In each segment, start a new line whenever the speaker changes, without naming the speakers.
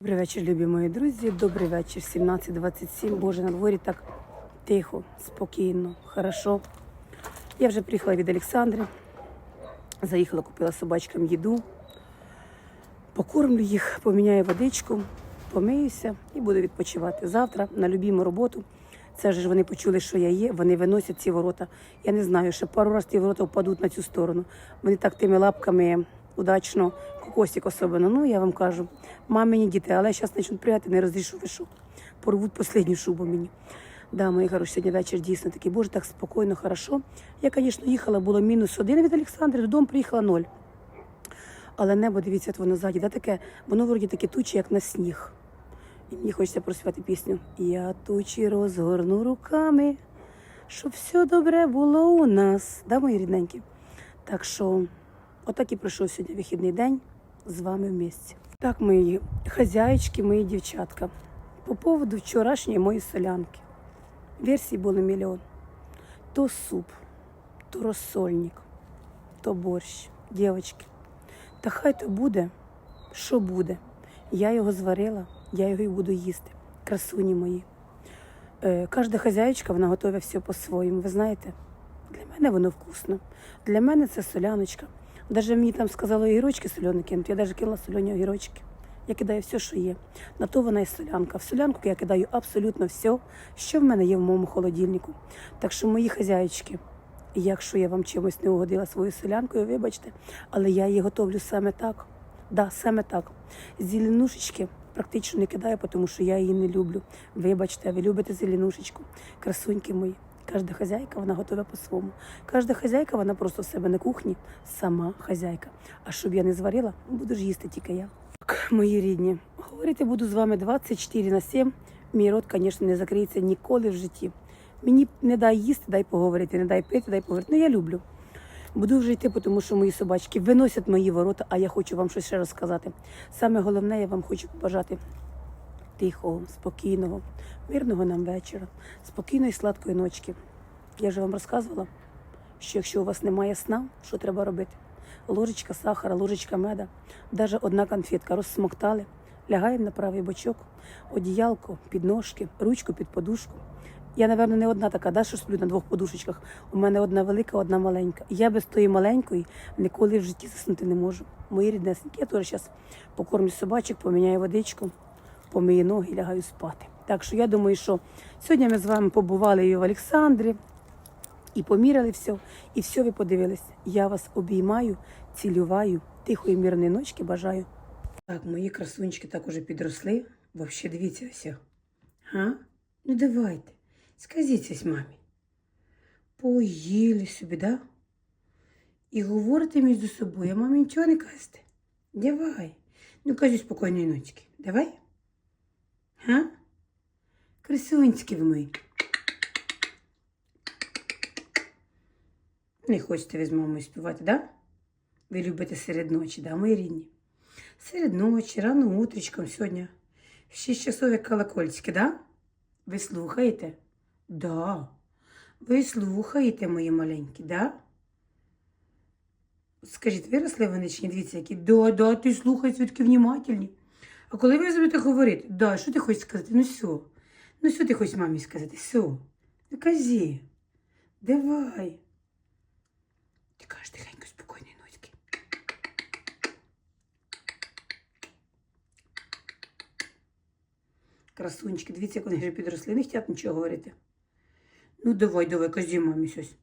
Добрий вечір, любі мої друзі. Добрий вечір, 17.27. Боже, на дворі так тихо, спокійно, хорошо. Я вже приїхала від Олександри. Заїхала, купила собачкам їду. Покормлю їх, поміняю водичку, помиюся і буду відпочивати. Завтра на любіму роботу. Це ж вони почули, що я є, вони виносять ці ворота. Я не знаю, ще пару разів ті ворота впадуть на цю сторону. Вони так тими лапками удачно, кокосик особливо. Ну, я вам кажу, мамині діти, але зараз почнуть прияти, не розрішу ви що. Порвуть останню шубу мені. Да, мої хороші, сьогодні вечір дійсно такий, боже, так спокійно, хорошо. Я, звісно, їхала, було мінус один від Олександри, додому приїхала ноль. Але небо, дивіться, воно ззаді, да, таке, воно вроді таке тучі, як на сніг. І мені хочеться проспівати пісню. Я тучі розгорну руками, щоб все добре було у нас. Да, мої рідненькі? Так що, отак і пройшов сьогодні вихідний день з вами в місті. Так, мої хазяїчки, мої дівчатка. По поводу вчорашньої моєї солянки. Версій було мільйон. То суп, то розсольник, то борщ. Дівчатки, та хай то буде, що буде. Я його зварила, я його і буду їсти. Красуні мої. Е, кожна хазяїчка, вона готує все по-своєму. Ви знаєте, для мене воно вкусно. Для мене це соляночка. Даже мені там сказали огірочки кинути. Я навіть кинула сольоні огірочки. Я кидаю все, що є. На то вона і солянка. В солянку я кидаю абсолютно все, що в мене є в моєму холодильнику. Так що, мої хазяїчки, якщо я вам чимось не угодила свою солянкою, вибачте, але я її готовлю саме так. Да, саме так. Зеленушечки практично не кидаю, тому що я її не люблю. Вибачте, ви любите зеленушечку. Красуньки мої. Кожна хазяйка вона готова по-своєму. Кожна хазяйка вона просто в себе на кухні сама хазяйка. А щоб я не зварила, буду ж їсти тільки я. Так, мої рідні, говорити буду з вами 24 на 7. Мій рот, звісно, не закриється ніколи в житті. Мені не дай їсти, дай поговорити, не дай пити, дай поговорити. Ну я люблю. Буду вже йти, тому що мої собачки виносять мої ворота, а я хочу вам щось ще розказати. Саме головне, я вам хочу побажати тихого, спокійного, мирного нам вечора, спокійної сладкої ночки. Я вже вам розказувала, що якщо у вас немає сна, що треба робити? Ложечка сахара, ложечка меда, навіть одна конфетка розсмоктали, лягаємо на правий бочок, одіялко, підножки, ручку під подушку. Я, напевно, не одна така, да, що сплю на двох подушечках. У мене одна велика, одна маленька. Я без тої маленької ніколи в житті заснути не можу. Мої ріднесенькі, я теж зараз покормлю собачок, поміняю водичку, помию ноги і лягаю спати. Так що я думаю, що сьогодні ми з вами побували і в Олександрі, і поміряли все, і все ви подивилися. Я вас обіймаю, цілюваю, тихої мирної ночки бажаю. Так, мої красунчики так уже підросли. Взагалі, дивіться. Га? Ну давайте, скажіть мамі. Поїли собі, да? І говорите між собою, а мамі нічого не кажете. Давай. Ну кажи спокійної ночки. Давай. Га? Красунчики ви. Не хочете ви з мамою співати, да? Ви любите серед ночі, да, мої рідні? Серед ночі, рано утречком сьогодні. В 6 часов як колокольчики, да? Ви слухаєте? Да. Ви слухаєте, мої маленькі, да? Скажіть, виросли вони чи ні? Дивіться, які да, да, ти слухай, свідки внимательні. А коли ви будете говорити, да, що ти хочеш сказати? Ну все. Ну що ти хочеш мамі сказати? Все. Ну кажи. Давай. Ти кажеш тихенько, спокійної ночки. Красунчики, дивіться, як вони вже підросли, не хочуть нічого говорити. Ну, давай, давай, кажи мамі щось.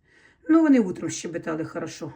Ну, вони утром щебетали хорошо.